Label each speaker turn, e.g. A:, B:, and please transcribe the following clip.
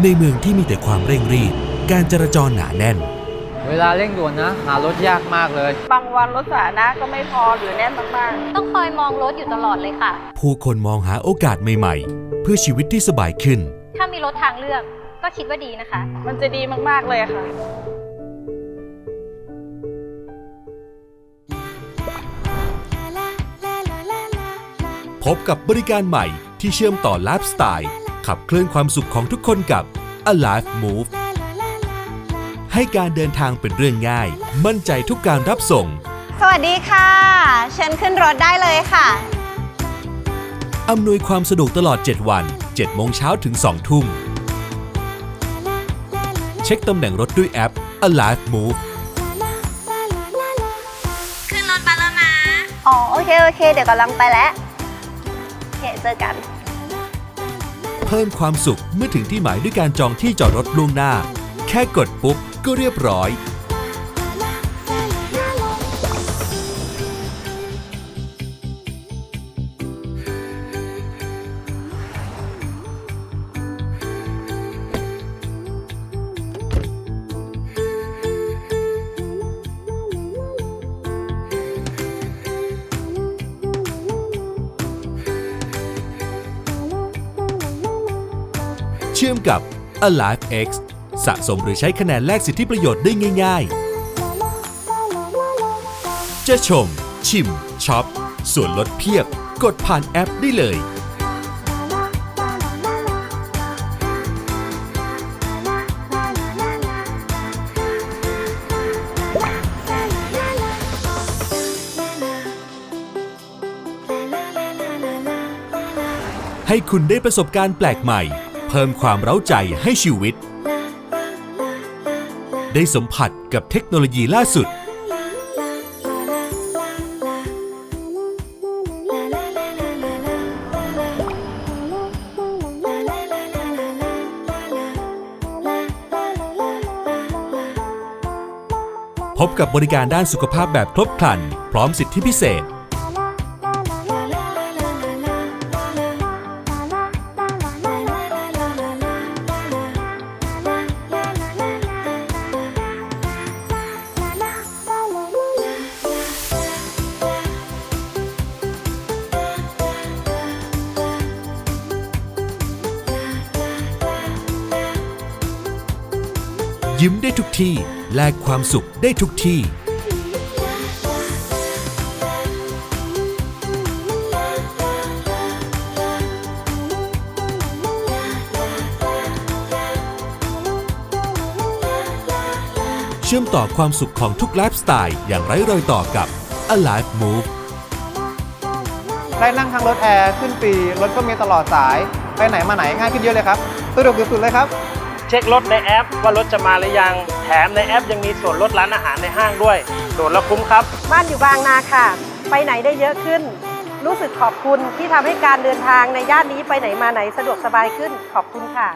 A: ในเมืองที่มีแต่ความเร่งรีบ การจราจรหนาแน่น
B: เวลาเร่งด่วนนะ หารถยากมากเลย
C: บางวันรถสาธารณะก็ไม่พอหรือแน่นมาก
D: ต้องคอยมองรถอยู่ตลอดเลยค่ะ
A: ผู้คนมองหาโอกาสใหม่ๆ เพื่อชีวิตที่สบายขึ้น
D: ถ้ามีรถทางเลือกก็คิดว่าดีนะคะ
C: ๆ มันจะดีมากๆเลยอะค่ะ
A: พบกับบริการใหม่ที่เชื่อมต่อไลฟ์สไตล์ ขับเคลื่อนความสุขของทุกคนกับ Alive Move ให้การเดินทางเป็นเรื่องง่าย มั่นใจทุกการรับส่ง
E: สวัสดีค่ะ เชิญขึ้นรถได้เลยค่ะ
A: อำนวยความสะดวกตลอด 7 วัน 7 โมงเช้าถึง 2 ทุ่ม เช็คตำแหน่งรถด้วยแอป Alive Move
E: ขึ้นรถมาแล้วนะ อ๋อ โอเค โอเค เดี๋ยวกำลังไปแล้ว โอเค เจอกัน
A: เพิ่มความสุขเมื่อถึงที่หมายด้วยการจองที่จอดรถล่วงหน้า แค่กดปุ๊บก็เรียบร้อย ชื่อมกับ Alive X สะสมหรือใช้คะแนนแลกสิทธิประโยชน์ได้ง่าย ๆ จะชม ชิมช็อปส่วนลดเพียบ กดผ่านแอปได้เลย ให้คุณได้ประสบการณ์แปลกใหม่ เพิ่มความเร้าใจให้ชีวิต ได้สัมผัสกับเทคโนโลยีล่าสุด พบกับบริการด้านสุขภาพแบบครบครัน พร้อมสิทธิพิเศษ ยิ้มได้ทุกที่ แลกความสุขได้ทุกที่ เชื่อมต่อความสุขของทุกไลฟ์สไตล์อย่างไร้รอยต่อกับ Alive Move
F: ได้นั่งทางรถแอร์ขึ้นฟรีรถก็มีตลอดสาย ไปไหนมาไหนง่ายขึ้นเยอะเลยครับสะดวกสุดๆเลยครับ
G: เช็ครถในแอป ว่ารถจะมาหรือยัง แถมในแอปยังมีส่วนลดร้านอาหารในห้างด้วยโดดแล้วคุ้มครับ
H: บ้านอยู่บางนาค่ะ ไปไหนได้เยอะขึ้น รู้สึกขอบคุณที่ทำให้การเดินทางในย่านนี้ไปไหนมาไหนสะดวกสบายขึ้นขอบคุณค่ะ